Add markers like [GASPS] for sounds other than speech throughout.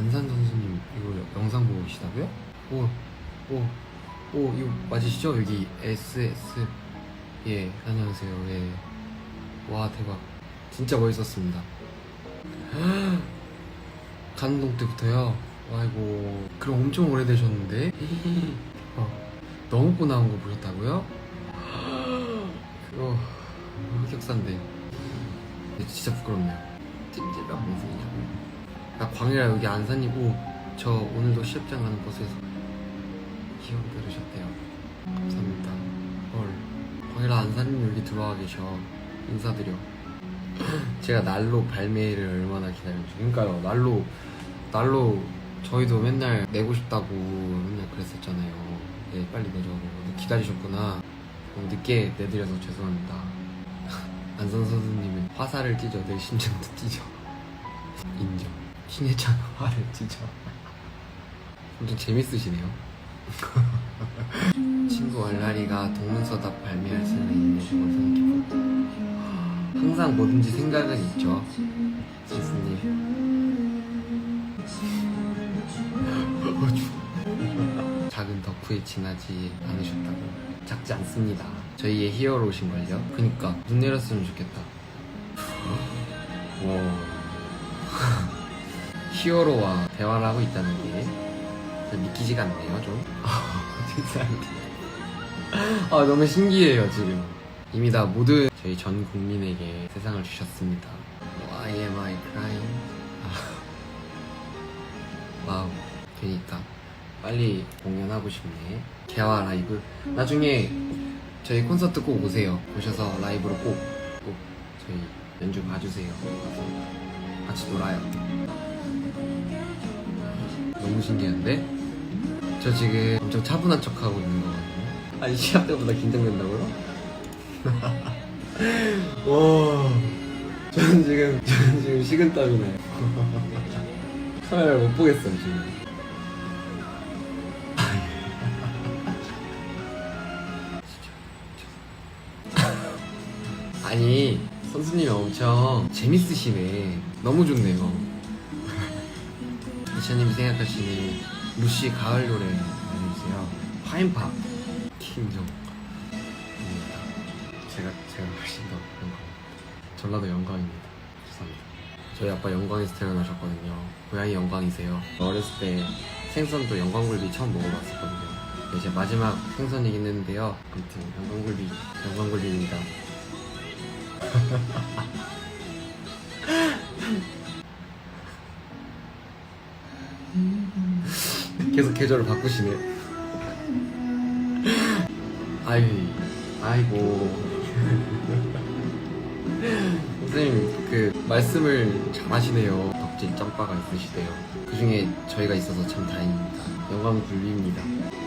안산 선수님 이거 영상 보고 계시다고요? 오, 오, 오 이거 맞으시죠? 여기 SS 예 안녕하세요 예. 와 대박 진짜 멋있었습니다 [GASPS] 감동 때부터요 아이고 그럼 엄청 오래되셨는데 [LAUGHS] 어, 너무 고 나온 거 보셨다고요? 그거 [GASPS] 흑역사인데 진짜 부끄럽네요 찜질방 모습이냐고 나 광이라 여기 안산이고 저 오늘도 시합장 가는 버스에서 기억 들으셨대요. 감사합니다. 헐. 광이라 안산님 여기 들어와 계셔. 인사드려. [CLEARS THROAT] 제가 날로 발매를 얼마나 기다렸지. 그러니까요 날로 날로 저희도 맨날 내고 싶다고 맨날 그랬었잖아요. 네 빨리 내려고. 기다리셨구나. 너무 늦게 내드려서 죄송합니다. [LAUGHS] 안선 선수님은 화살을 찢어 내 심장도 찢어 [LAUGHS] 인정 신혜찬 화를 찢어 엄청 재밌으시네요. [LAUGHS] 친구 얼라리가 동문서답 발매할 수는 있는 걸 생각해보고 항상 뭐든지 생각은 있죠. 어, 추워. [LAUGHS] 작은 덕후에 지나지 않으셨다고. 작지 않습니다. 저희의 히어로신걸요. 그니까 눈 내렸으면 좋겠다. 와 [LAUGHS] 히어로와 대화를 하고 있다는 게잘 믿기지가 않네요 좀. 죄송합니다 [LAUGHS] 아 너무 신기해요 지금. 이미 다 모든 저희 전 국민에게 세상을 주셨습니다. Why am I crying? 아, 와우. 그니까 빨리 공연하고 싶네. 개화 라이브. 나중에 저희 콘서트 꼭 오세요. 오셔서 라이브로 꼭 꼭 저희 연주 봐주세요. 같이 놀아요 너무 신기한데? 저 지금 엄청 차분한 척하고 있는 거거든요. 아니 시합 때보다 긴장된다고요? [LAUGHS] 와. 저는 지금 저는 지금 식은땀이 나요 [LAUGHS] 카메라를 못 보겠어요 지금. 아니 선수님이 엄청 재밌으시네. 너무 좋네요 이찬님이 생각하시는 무시 가을 노래 알려주세요. 파인팝. 킹정 제가 제가 훨씬 더 영광 전라도 영광입니다. 죄송합니다. 저희 아빠 영광에서 태어나셨거든요. 고향이 영광이세요. 어렸을 때 생선도 영광굴비 처음 먹어봤었거든요. 네, 이제 마지막 생선이긴 했는데요. 아무튼 영광굴비 영광굴비입니다 [LAUGHS] 계속 계절을 바꾸시네. 아이, 아이고. [LAUGHS] 선생님, 그, 말씀을 잘 하시네요. 덕질 짬바가 있으시대요. 그 중에 저희가 있어서 참 다행입니다. 영광 굴비입니다.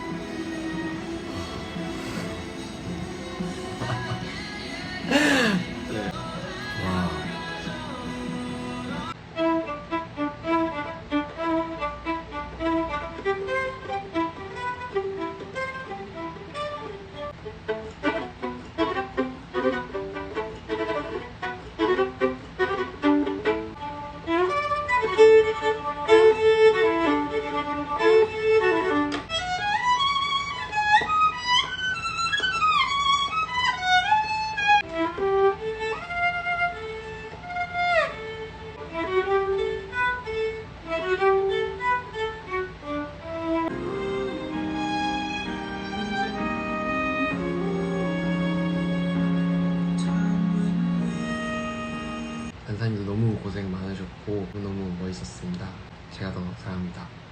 안사님도 너무 고생 많으셨고 너무 멋있었습니다. 제가 더 사랑합니다.